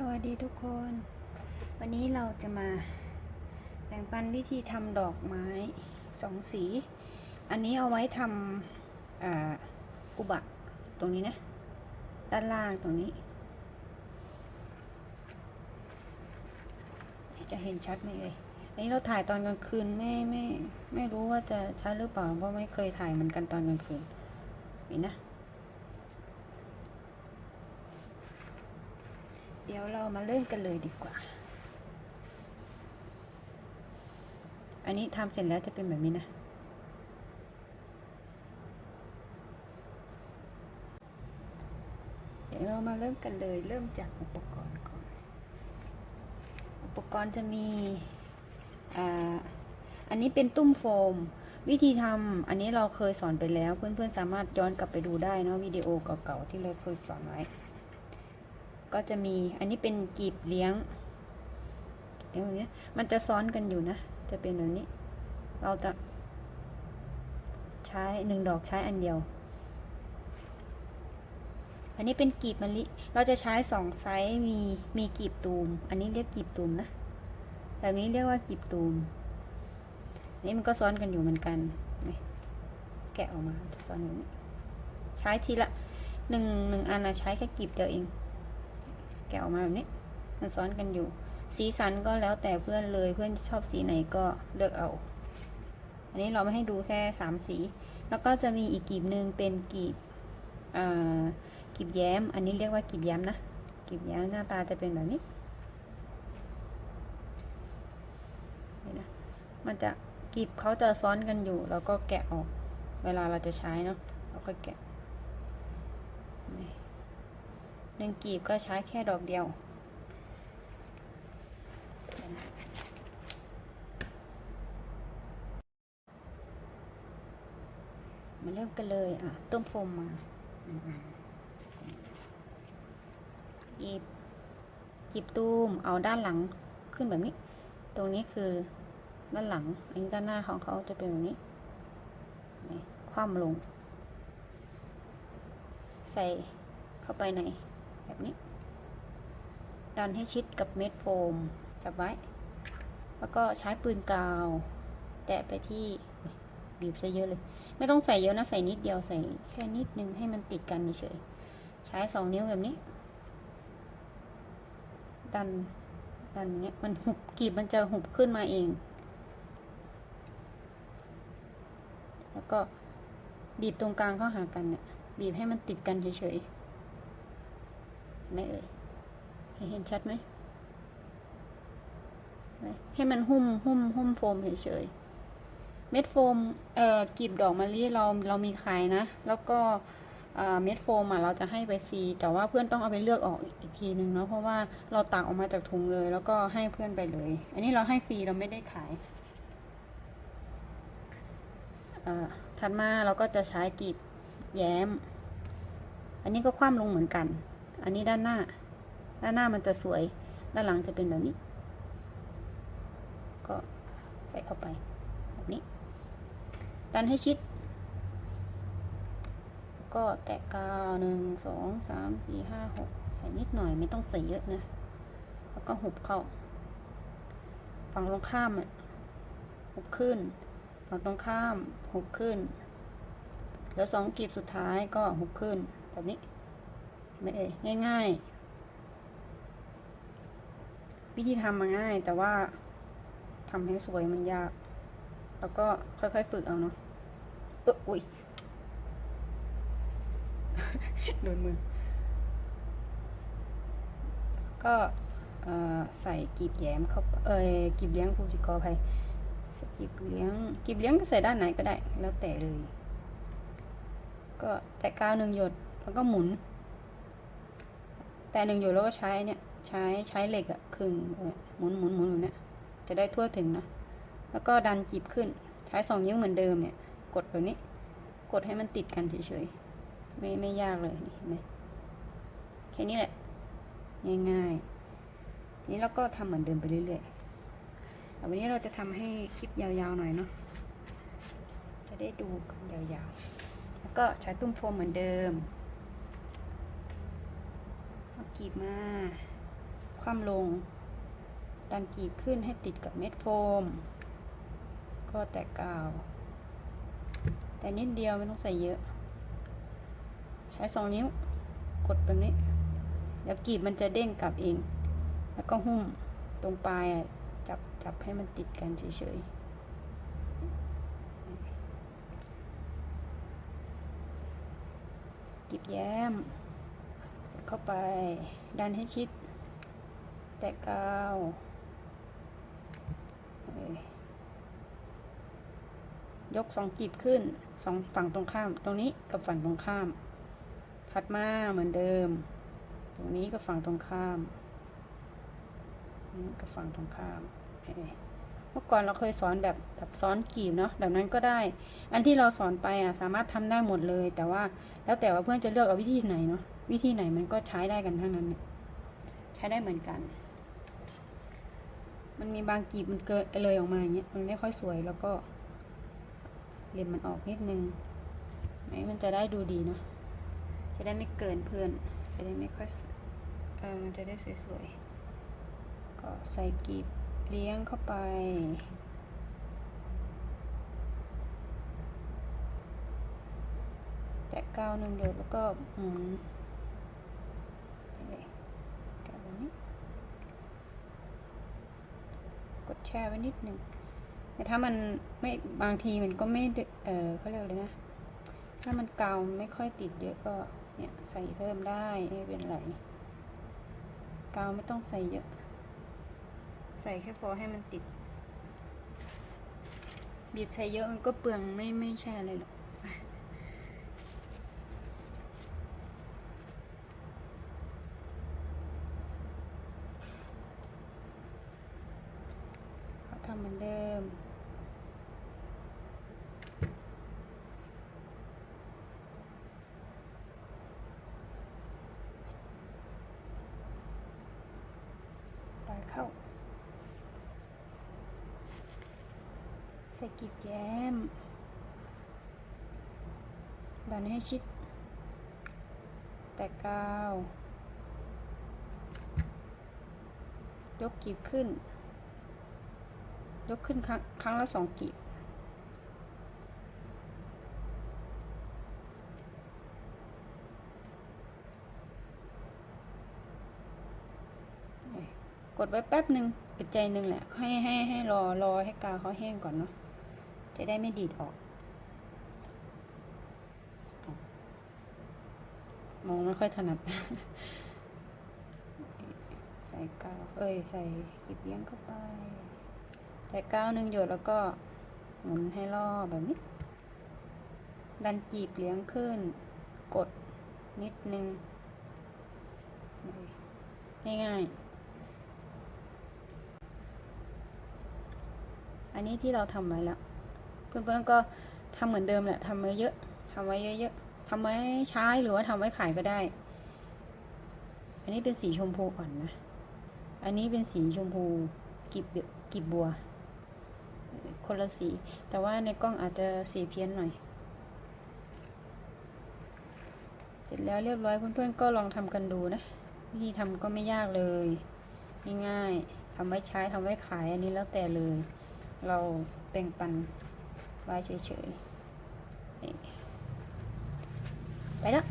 สวัสดีทุกคน วันนี้เราจะมาแบ่งปันวิธีทำดอกไม้สองสี อันนี้เอาไว้ทำกุบะตรงนี้นะ ด้านล่างตรงนี้ จะเห็นชัดไหมเอ่ยอันนี้เราถ่ายตอนกลางคืนไม่ไม่ไม่รู้ว่าจะชัดหรือเปล่า เพราะไม่เคยถ่ายเหมือนกันตอนกลางคืนนี่นะ เดี๋ยวเรามาเริ่มกันเลยดีกว่า อันนี้ทำเสร็จแล้วจะเป็นแบบนี้นะ เดี๋ยวเรามาเริ่มกันเลย เริ่มจากอุปกรณ์ก่อน อุปกรณ์จะมีอันนี้เป็นตุ้มโฟม วิธีทำอันนี้เราเคยสอนไปแล้ว เพื่อนๆสามารถย้อนกลับไปดูได้นะวิดีโอเก่าๆที่เราเคยสอนไว้ ก็จะมีอันนี้เป็นกีบเลี้ยงเลี้ยงแบบนี้มันจะซ้อนกันอยู่นะ จะเป็นแบบนี้ เราจะใช้หนึ่งดอกใช้อันเดียว อันนี้เป็นกีบมะลิ เราจะใช้สองไซส์มีมีกีบตูม อันนี้เรียกกีบตูมนะ แบบนี้เรียกว่ากีบตูมนนี้มันก็ซ้อนกันอยู่เหมือนกันแกะออกมาจะซ้อนอย่างนี้ ใช้ทีละหนึ่งหนึ่งอันนะใช้แค่กีบเดียวเอง แกะออกมาแบบนี้ มันซ้อนกันอยู่ สีสันก็แล้วแต่เพื่อนเลยเพื่อนชอบสีไหนก็เลือกเอา อันนี้เราไม่ให้ดูแค่สามสี แล้วก็จะมีอีกกีบหนึ่งเป็นกีบอ่ากีบแย้ม อันนี้เรียกว่ากีบแย้มนะกีบแย้มหน้าตาจะเป็นแบบนี้นี่นะมันจะกีบเขาจะซ้อนกันอยู่ แล้วก็แกะออก เวลาเราจะใช้เนาะเราค่อยแกะนี่ หนึ่งกีบก็ใช้แค่ดอกเดียว มาเริ่มกันเลย อะ ต้มโฟมมาหนึ่งอันกีบกีบตูมเอาด้านหลังขึ้นแบบนี้ ตรงนี้คือด้านหลัง อันนี้ด้านหน้าของเขาจะเป็นแบบนี้ คว่ำลง ใส่เข้าไปใน แบบนี้ ดันให้ชิดกับเม็ดโฟมจับไว้ แล้วก็ใช้ปืนกาว แตะไปที่บีบซะเยอะเลย ไม่ต้องใส่เยอะนะ ใส่นิดเดียวใส่แค่นิดนึงให้มันติดกันเฉยๆใช้สองนิ้วแบบนี้ ดันดันอย่างเงี้ยมันหุบกีบมันจะหุบขึ้นมาเอง แล้วก็บีบตรงกลางเข้าหากันเนี่ยบีบให้มันติดกันเฉยๆ ไม่เอ่ยเห็นชัดไหมไหให้มันหุ้มหุ้มหุ้มโฟมเฉยๆเม็ดโฟมเอ่อกีบดอกมะลิเราเรามีขายนะ แล้วก็เอ่อเม็ดโฟมอะเราจะให้ไปฟรีแต่ว่าเพื่อนต้องเอาไปเลือกออกอีกทีนึงเนาะเพราะว่าเราตักออกมาจากถุงเลย แล้วก็ให้เพื่อนไปเลย อันนี้เราให้ฟรีเราไม่ได้ขายอ่าถัดมาเราก็จะใช้กีบแย้ม อันนี้ก็คว่ำลงเหมือนกัน อันนี้ด้านหน้า ด้านหน้ามันจะสวย ด้านหลังจะเป็นแบบนี้ ก็ใส่เข้าไป แบบนี้ ดันให้ชิด ก็แตะกาวหนึ่งสองสามสี่ห้าหกใส่นิดหน่อยไม่ต้องใส่เยอะนะ แล้วก็หุบเข้า ฝั่งตรงข้ามอะหุบขึ้น ฝั่งตรงข้ามหุบขึ้น แล้วสองกีบสุดท้ายก็หุบขึ้นแบบนี้ ไม่เอ่ยง่าย ๆ วิธีทำมาง่าย แต่ว่าทำให้สวยมันยาก แล้วก็ค่อยๆฝึกเอาเนาะเอออุ้ยโดนมือ ก็ใส่กีบแย้มเข้าไปเอ้ยกีบเลี้ยงภูสิกอภัยใส่กีบเลี้ยงกีบเลี้ยงก็ใส่ด้านไหนก็ได้ แล้วแต่เลย ก็แตะกาวหนึ่งหยดแล้วก็หมุน แต่หนึ่งหยดแล้วก็ใช้เนี่ย ใช้ใช้เหล็กอะคึงหมุนหมุนหมุนหมุนเนี่ยจะได้ทั่วถึงนะ แล้วก็ดันจีบขึ้น ใช้สองนิ้วเหมือนเดิมเนี่ย กดแบบนี้ กดให้มันติดกันเฉยๆ ไม่ไม่ยากเลยนี่เห็นไหมแค่นี้แหละ ง่ายๆ นี้เราก็ทำเหมือนเดิมไปเรื่อยๆแต่วันนี้เราจะทำให้คลิปยาวๆหน่อยเนาะ จะได้ดูกันยาวๆ แล้วก็ใช้ตุ้มโฟมเหมือนเดิม กีบมา คว่ำลง ดันกีบขึ้นให้ติดกับเม็ดโฟม ก็แตกกาว แต่นิดเดียวไม่ต้องใส่เยอะ ใช้สองนิ้ว กดแบบนี้ เดี๋ยวกีบมันจะเด้งกลับเอง แล้วก็หุ้มตรงปลายจับจับให้มันติดกันเฉยๆกีบแย้ม เข้าไป ดันให้ชิด แตะกาวยกสองกีบขึ้นสองฝั่งตรงข้าม ตรงนี้กับฝั่งตรงข้าม ถัดมาเหมือนเดิม ตรงนี้กับฝั่งตรงข้ามกับฝั่งตรงข้าม เมื่อก่อนเราเคยสอนแบบแบบซ้อนกีบเนาะแบบนั้นก็ได้ อันที่เราสอนไปอะสามารถทำได้หมดเลย แต่ว่าแล้วแต่ว่าเพื่อนจะเลือกเอาวิธีไหนเนาะ วิธีไหนมันก็ใช้ได้กันทั้งนั้น ใช้ได้เหมือนกัน มันมีบางกีบมันเกิดเลยออกมาอย่างเงี้ยมันไม่ค่อยสวยแล้วก็เล็มมันออกนิดนึงไหนมันจะได้ดูดีเนาะจะได้ไม่เกินเพื่อน จะได้ไม่ค่อยเออมันจะได้สวยๆก็ใส่กีบเลี้ยงเข้าไปแตะกาวหนึ่งเดียวแล้วก็หมุนไปเลยกาวแบบนี้ กด แช่ไว้นิดหนึ่งแต่ถ้ามันไม่บางทีมันก็ไม่ได้เออเขาเรียกเลยนะ ถ้ามันกาวไม่ค่อยติดเยอะก็เนี่ยใส่เพิ่มได้ไม่เป็นไรกาวไม่ต้องใส่เยอะ ใส่แค่พอให้มันติดบีบใส่เยอะมันก็เปลืองไม่ไม่ใช่อะไรหรอก เหมือนเดิม ปลายเข้าใส่กีบแย้ม ดันให้ชิด แตะกาวยกกีบขึ้น ยกขึ้นครั้งครั้งละสองกีบกดไว้แป๊บหนึ่งอึดใจหนึ่งแหละ ให้ให้ให้รอรอให้กาวเขาแห้งก่อนเนาะ จะได้ไม่ดีดออก มองไม่ค่อยถนัด ใส่กาว เอ้ย ใส่กีบเลี้ยงเข้าไป ใส่กาวหนึ่งหยดแล้วก็หมุนให้รอบแบบนี้ ดันจีบเลี้ยงขึ้น กดนิดนึงง่ายๆ อันนี้ที่เราทำไว้แล้ว เพื่อนๆก็ทำเหมือนเดิมแหละทำไว้เยอะทำไว้เยอะๆทำไว้ใช้หรือว่าทำไว้ขายก็ได้ อันนี้เป็นสีชมพูอ่อนนะ อันนี้เป็นสีชมพูกีบกีบบัว คนละสี แต่ว่าในกล้องอาจจะสีเพี้ยนหน่อย เสร็จแล้วเรียบร้อยเพื่อนๆก็ลองทำกันดูนะ วิธีทำก็ไม่ยากเลยง่ายๆทำไว้ใช้ทำไว้ขายอันนี้แล้วแต่เลย เราแบ่งปันไว้เฉยๆไปแล้ว